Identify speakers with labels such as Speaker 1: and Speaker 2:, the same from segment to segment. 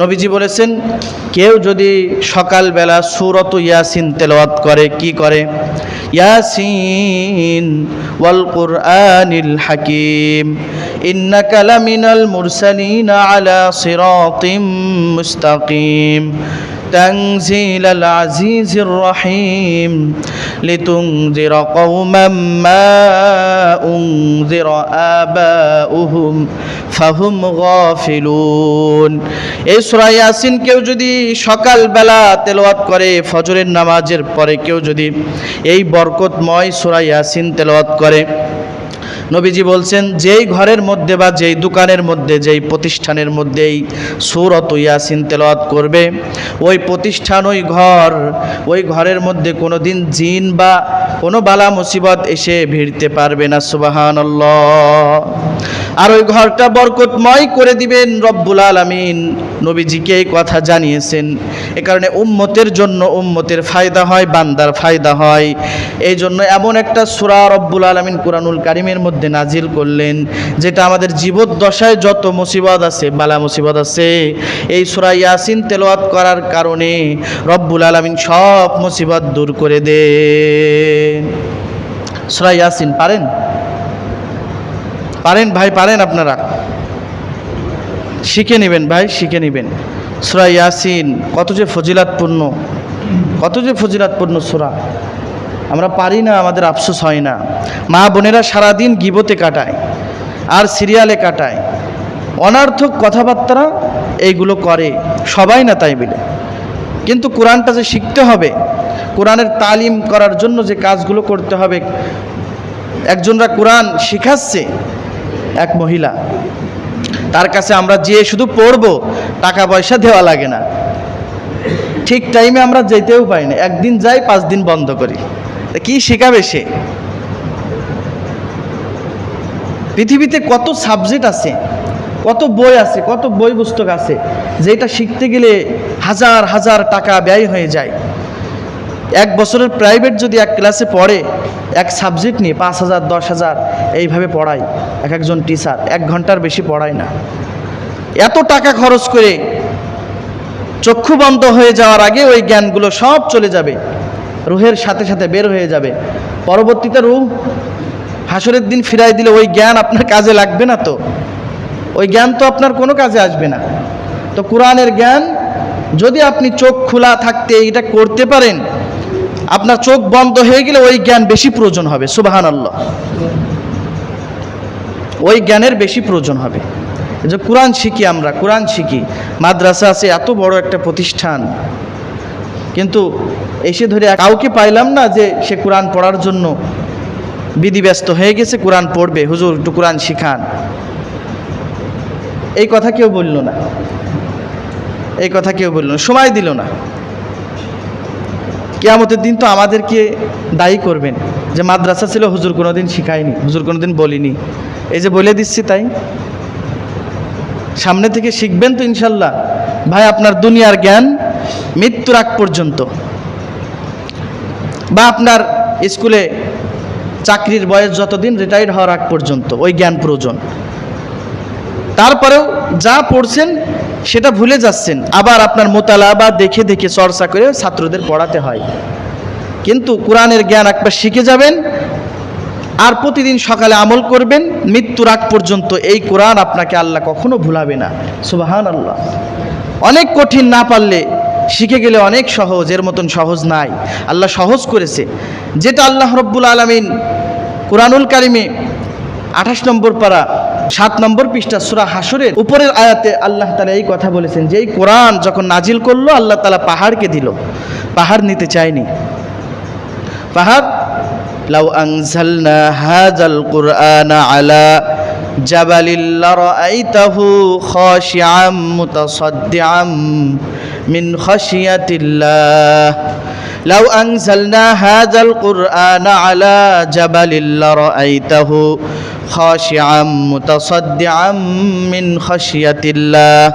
Speaker 1: নবীজি বলেছেন, কেউ যদি সকালবেলা সুরত ইয়াসিন তেলাওয়াত করে, কি করে? ইয়াসিন ওয়াল কুরআনিল হাকিম। ইন্নাকা লামিনাল মুরসালিনা আলা সিরাতিম মুস্তাকিম। تنزيل العزيز الرحيم لتنذر قوما ما أنذر آباؤهم ফাহুম গাফিলুন এই সূরা ইয়াসিন কেউ যদি সকালবেলা তেলাওয়াত করে ফজরের নামাজের পরে কেউ যদি এই বরকতময় সূরা ইয়াসিন তেলাওয়াত করে নবীজি বলছেন, যেই ঘরের মধ্যে বা যেই দোকানের মধ্যে, যেই প্রতিষ্ঠানের মধ্যেই সুরত ইয়াসিন তেলাওয়াত করবে, ওই প্রতিষ্ঠান, ওই ঘর, ওই ঘরের মধ্যে কোনো দিন জিন বা কোনো বালা মুসিবত এসে ভিড়তে পারবে না সুবাহান আর ওই ঘরটা বরকতময় করে দিবেন রব্বুল আলমিন। নবীজিকে এই কথা জানিয়েছেন? এ কারণে উম্মতের জন্য উম্মতের ফায়দা হয়, বান্দার ফায়দা হয়। এই জন্য এমন একটা সুরা রব্বুল আলমিন কোরআনুল কারিমের মধ্যে নাজিল করলেন, যেটা আমাদের জীবদ্দশায় যত মুসিবত আছে, বালা মুসিবত আছে, এই সুরা ইয়াসিন তেলাওয়াত করার কারণে রব্বুল আলমিন সব মুসিবত দূর করে দেন। সুরা ইয়াসিন পারেন? পারেন ভাই, পারেন আপনারা? শিখে নেবেন ভাই, শিখে নেবেন। সুরা ইয়াসিন, কত যে ফজিলাতপূর্ণ, কত যে ফজিলাতপূর্ণ সুরা। আমরা পারি না, আমাদের আফসোস হয় না। মা বোনেরা সারাদিন গিবতে কাটায়, আর সিরিয়ালে কাটায়। অনার্থক কথাবার্তা এইগুলো করে, সবাই না তাই বলে। কিন্তু কোরআনটা যে শিখতে হবে, কোরআনের তালিম করার জন্য যে কাজগুলো করতে হবে, একজনরা কোরআন শিখাচ্ছে, এক মহিলা। তার কাছে আমরা যেয়ে শুধু পড়ব, টাকা পয়সা দেওয়া লাগে না। ঠিক টাইমে আমরা যেতেও পারি না। একদিন যাই, পাঁচ দিন বন্ধ করি। কি শেখাবে সে? পৃথিবীতে কত সাবজেক্ট আছে, কত বই আছে, কত বই পুস্তক আছে, যেটা শিখতে গেলে হাজার হাজার টাকা ব্যয় হয়ে যায়। এক বছরের প্রাইভেট যদি এক ক্লাসে পড়ে এক সাবজেক্ট নিয়ে পাঁচ হাজার, দশ হাজার এইভাবে পড়ায় এক একজন টিচার এক ঘণ্টার বেশি পড়ায় না। এত টাকা খরচ করে চক্ষু বন্ধ হয়ে যাওয়ার আগে ওই জ্ঞানগুলো সব চলে যাবে। রুহের সাথে সাথে বের হয়ে যাবে। পরবর্তীতে রুহ, হাসরের দিন ফিরাই দিলে ওই জ্ঞান আপনার কাজে লাগবে না তো। ওই জ্ঞান তো আপনার কোনো কাজে আসবে না। তো কোরআনের জ্ঞান, যদি আপনি চোখ খোলা থাকতে এটা করতে পারেন আপনার চোখ বন্ধ হয়ে গেলে ওই জ্ঞান বেশি প্রয়োজন হবে সুবাহান আল্লাহ ওই জ্ঞানের বেশি প্রয়োজন হবে। যে কোরআন শিখি আমরা, কোরআন শিখি। মাদ্রাসা আছে, এত বড় একটা প্রতিষ্ঠান। কিন্তু এসে ধরে কাউকে পাইলাম না যে সে কোরআন পড়ার জন্য বিধিব্যস্ত হয়ে গেছে, কোরআন পড়বে। হুজুর, একটু কোরআন শিখান। এই কথা কেউ বলল না। এই কথা কেউ বলল না। সময় দিল না। কেয়ামতের দিন তো আমাদেরকে দায়ী করবেন। যে মাদ্রাসা ছিল হুজুর কোনোদিন শিখায়নি, হুজুর কোনোদিন বলিনি। এই যে বলে দিচ্ছি তাই। সামনে থেকে শিখবেন তো ইনশাল্লাহ। ভাই, আপনার দুনিয়ার জ্ঞান মৃত্যুর আগ পর্যন্ত। বা আপনার স্কুলে চাকরির বয়স যতদিন রিটায়ার্ড হওয়ার আগ পর্যন্ত, ওই জ্ঞান প্রয়োজন। তারপরেও যা পড়ছেন সেটা ভুলে যাচ্ছেন। আবার আপনার মোতালা বা দেখে দেখে চর্চা করে ছাত্রদের পড়াতে হয়। কিন্তু কোরআনের জ্ঞান একবার শিখে যাবেন আর প্রতিদিন সকালে আমল করবেন, মৃত্যুর আগ পর্যন্ত এই কোরআন আপনাকে আল্লাহ কখনো ভুলাবে না। সুবাহান আল্লাহ অনেক কঠিন না পারলে শিখে গেলে অনেক সহজ, এর মতন সহজ নাই। আল্লাহ সহজ করেছে। যেটা আল্লাহ রব্বুল আলমিন কোরআনুল কারিমে আঠাশ নম্বর পারা সাত নম্বর পৃষ্ঠা সুরা হাসরের উপরের আয়াতে আল্লাহ তালা এই কথা বলেছেন যে এই কোরআন যখন নাজিল করল, আল্লাহ তালা পাহাড়কে দিল। পাহাড় নিতে চায়নি। পাহাড়, লাউ আলা মিন খাশিয়াতিল্লাহ। লাউ আনজালনা হাযাল কুরআনা আলা জাবালিল লারাআইতাহু خاشعا متصدعا من خشية الله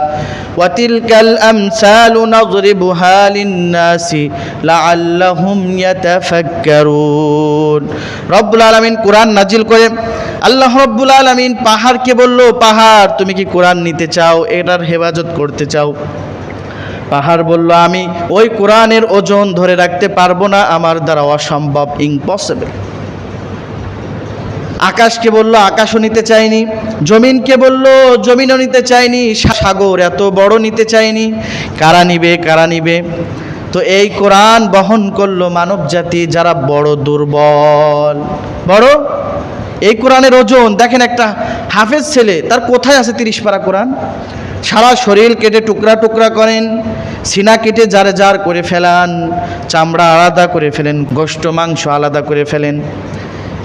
Speaker 1: وتلك الأمثال نضربها للناس لعلهم يتفكرون رب العالمين কোরআন নাজিল করে আল্লাহ রব্বুল আলমিন পাহাড়কে বলল পাহাড় তুমি কি কোরআন নিতে চাও এটার হেফাজত করতে চাও পাহাড় বলল, আমি ওই কোরআনের ওজন ধরে রাখতে পারব না, আমার দ্বারা অসম্ভব ইম্পসিবল আকাশকে বলল, আকাশও নিতে চাইনি, জমিনকে বলল, জমিনও নিতে চাইনি সাগর এত বড় নিতে চাইনি, কারা নিবে কারা নিবে? তো এই কোরআন বহন করল মানব জাতি, যারা বড় দুর্বল। বড়? এই কোরআনের ওজন, দেখেন একটা হাফেজ ছেলে, তার কোথায় আছে তিরিশ পারা কোরআন? সারা শরীর কেটে টুকরা টুকরা করেন, সিনা কেটে যারে যার করে ফেলান, চামড়া আলাদা করে ফেলেন, গোষ্ঠ মাংস আলাদা করে ফেলেন,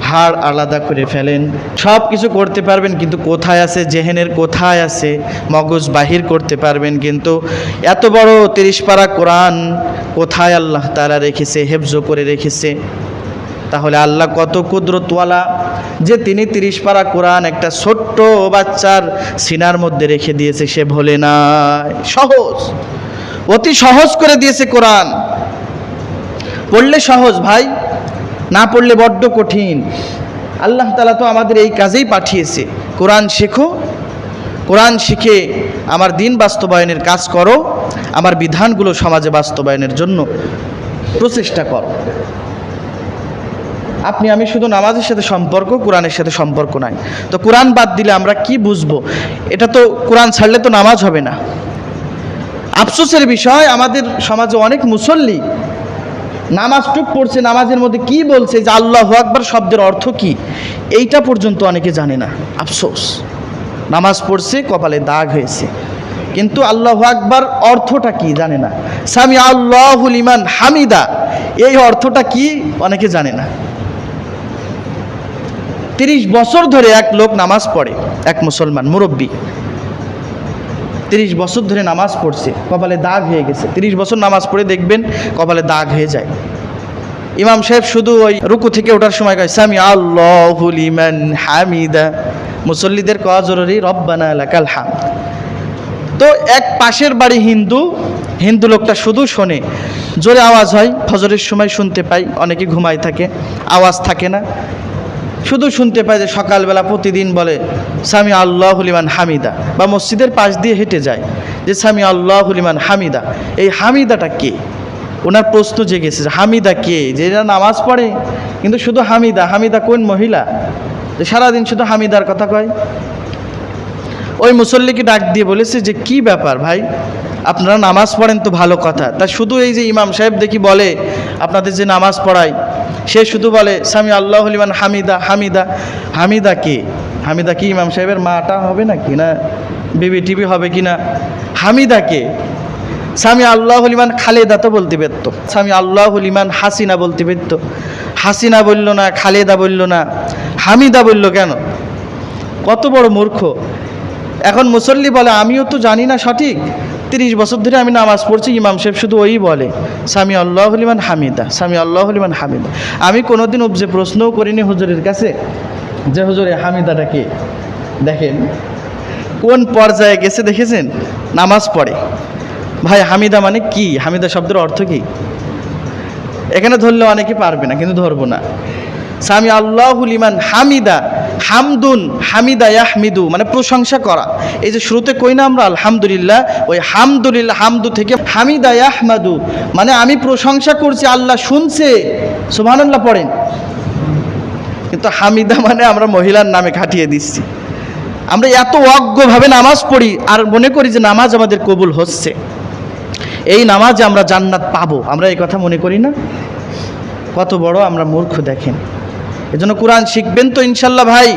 Speaker 1: হাড় আলাদা করে ফেলেন। সব কিছু করতে পারবেন, কিন্তু কোথায় আছে জেহেনের, কোথায় আছে মগজ বাহির করতে পারবেন, কিন্তু এত বড় তিরিশ পারা কোরআন কোথায় আল্লাহ তারা রেখেছে, হেফজ করে রেখেছে? তাহলে আল্লাহ কত কুদরতওয়ালা যে তিনি তিরিশ পারা কোরআন একটা ছোট্ট বাচ্চার সিনার মধ্যে রেখে দিয়েছে, সে ভোলে না। সহজ। অতি সহজ করে দিয়েছে কোরআন। পড়লে সহজ ভাই, না পড়লে বড্ড কঠিন। আল্লাহ তালা তো আমাদের এই কাজেই পাঠিয়েছে। কোরআন শেখো, কোরআন শিখে আমার দিন বাস্তবায়নের কাজ করো, আমার বিধানগুলো সমাজে বাস্তবায়নের জন্য প্রচেষ্টা করো। আপনি, আমি শুধু নামাজের সাথে সম্পর্ক, কোরআনের সাথে সম্পর্ক নাই। তো কোরআন বাদ দিলে আমরা কি বুঝব? এটা তো কোরআন ছাড়লে তো নামাজ হবে না। আফসোসের বিষয়, আমাদের সমাজে অনেক মুসল্লি নামাজটুক পড়ছে, নামাজের মধ্যে কি বলছে, যে আল্লাহ আকবার শব্দের অর্থ কি? এইটা পর্যন্ত অনেকে জানে না। আফসোস। নামাজ পড়ছে, কপালে দাগ হয়েছে। কিন্তু আল্লাহ আকবার অর্থটা কি জানে না। সামি আল্লাহুল ইমান হামিদা। এই অর্থটা কি? অনেকে জানে না। তিরিশ বছর ধরে এক লোক নামাজ পড়ে, এক মুসলমান মুরব্বী। তিরিশ বছর ধরে নামাজ পড়ছে, কপালে দাগ হয়ে গেছে। তিরিশ বছর নামাজ পড়ে দেখবেন কপালে দাগ হয়ে যায়। ইমাম সাহেব শুধু ওই রুকু থেকে ওঠার সময় কয়, সামি আল্লাহুল ইমান হামিদা। মুসল্লিদের কওয়া জরুরি, রব্বানা এলাকাল হাম তো এক পাশের বাড়ি হিন্দু হিন্দু লোকটা শুধু শোনে, জোরে আওয়াজ হয়, ফজরের সময় শুনতে পাই, অনেকে ঘুমায় থাকে, আওয়াজ থাকে না। শুধু শুনতে পায় যে সকালবেলা প্রতিদিন বলে স্বামী আল্লাহ হলিমান হামিদা। বা মসজিদের পাশ দিয়ে হেঁটে যায়, যে স্বামী আল্লাহ হলিমান হামিদা। এই হামিদাটা কে? ওনার প্রশ্ন জেগেছে হামিদা কে? যে নামাজ পড়ে, কিন্তু শুধু হামিদা হামিদা কোন মহিলা? যে, সারাদিন শুধু হামিদার কথা কয়? ওই মুসল্লিকে ডাক দিয়ে বলেছে যে, কি ব্যাপার ভাই? আপনারা নামাজ পড়েন তো ভালো কথা। তা শুধু এই যে ইমাম সাহেব দেখি বলে, আপনাদের যে নামাজ পড়ায় সে শুধু বলে স্বামী আল্লাহ হলিমান হামিদা হামিদা। হামিদা কে? হামিদা কি ইমাম সাহেবের মাটা হবে নাকি না বিবি টিভি হবে কি না হামিদা কে? স্বামী আল্লাহ হলিমান খালেদা তো বলতে পারতো। স্বামী আল্লাহ হলিমান হাসিনা বলতে পারতো। হাসিনা বলল না, খালেদা বলল না। হামিদা বলল কেন? কত বড় মূর্খ। এখন মুসল্লি বলে, আমিও তো জানি না সঠিক। তিরিশ বছর ধরে আমি নামাজ পড়ছি, ইমাম সাহেব শুধু ওই বলে স্বামী আল্লাহ হলিমান হামিদা স্বামী আল্লাহ হলিমান হামিদা। আমি কোনোদিন উপজে প্রশ্নও করিনি হুজুরের কাছে যে, হুজুরে হামিদাটা কে? দেখেন, কোন পর্যায়ে গেছে দেখেছেন? নামাজ পড়ে। ভাই, হামিদা মানে কি? হামিদা শব্দের অর্থ কি? এখানে ধরলে অনেকে পারবে না, কিন্তু ধরবো না। স্বামী আল্লাহুল ইমান হামিদা হামদুন হামিদা ইয়াহমিদু মানে প্রশংসা করা। এই যে শুরুতে কই না আমরা? আলহামদুলিল্লাহ। ওই হামদুলিল্লাহ, হামদু থেকে হামিদা ইয়াহমাদু মানে আমি প্রশংসা করছি, আল্লাহ শুনছে। সুবহানাল্লাহ পড়েন। কিন্তু হামিদা মানে আমরা মহিলার নামে খাটিয়ে দিচ্ছি। আমরা এত অজ্ঞভাবে নামাজ পড়ি, আর মনে করি যে নামাজ আমাদের কবুল হচ্ছে। এই নামাজে আমরা জান্নাত পাবো। আমরা এই কথা মনে করি না? কত বড় আমরা মূর্খ দেখেন। এজন্য কোরআন শিখবেন তো ইনশাল্লাহ ভাই।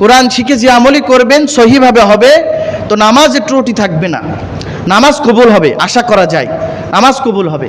Speaker 1: কোরআন শিখে যে আমলি করবেন সহিভাবে হবে, তো নামাজে ত্রুটি থাকবে না। নামাজ কবুল হবে, আশা করা যায়। নামাজ কবুল হবে।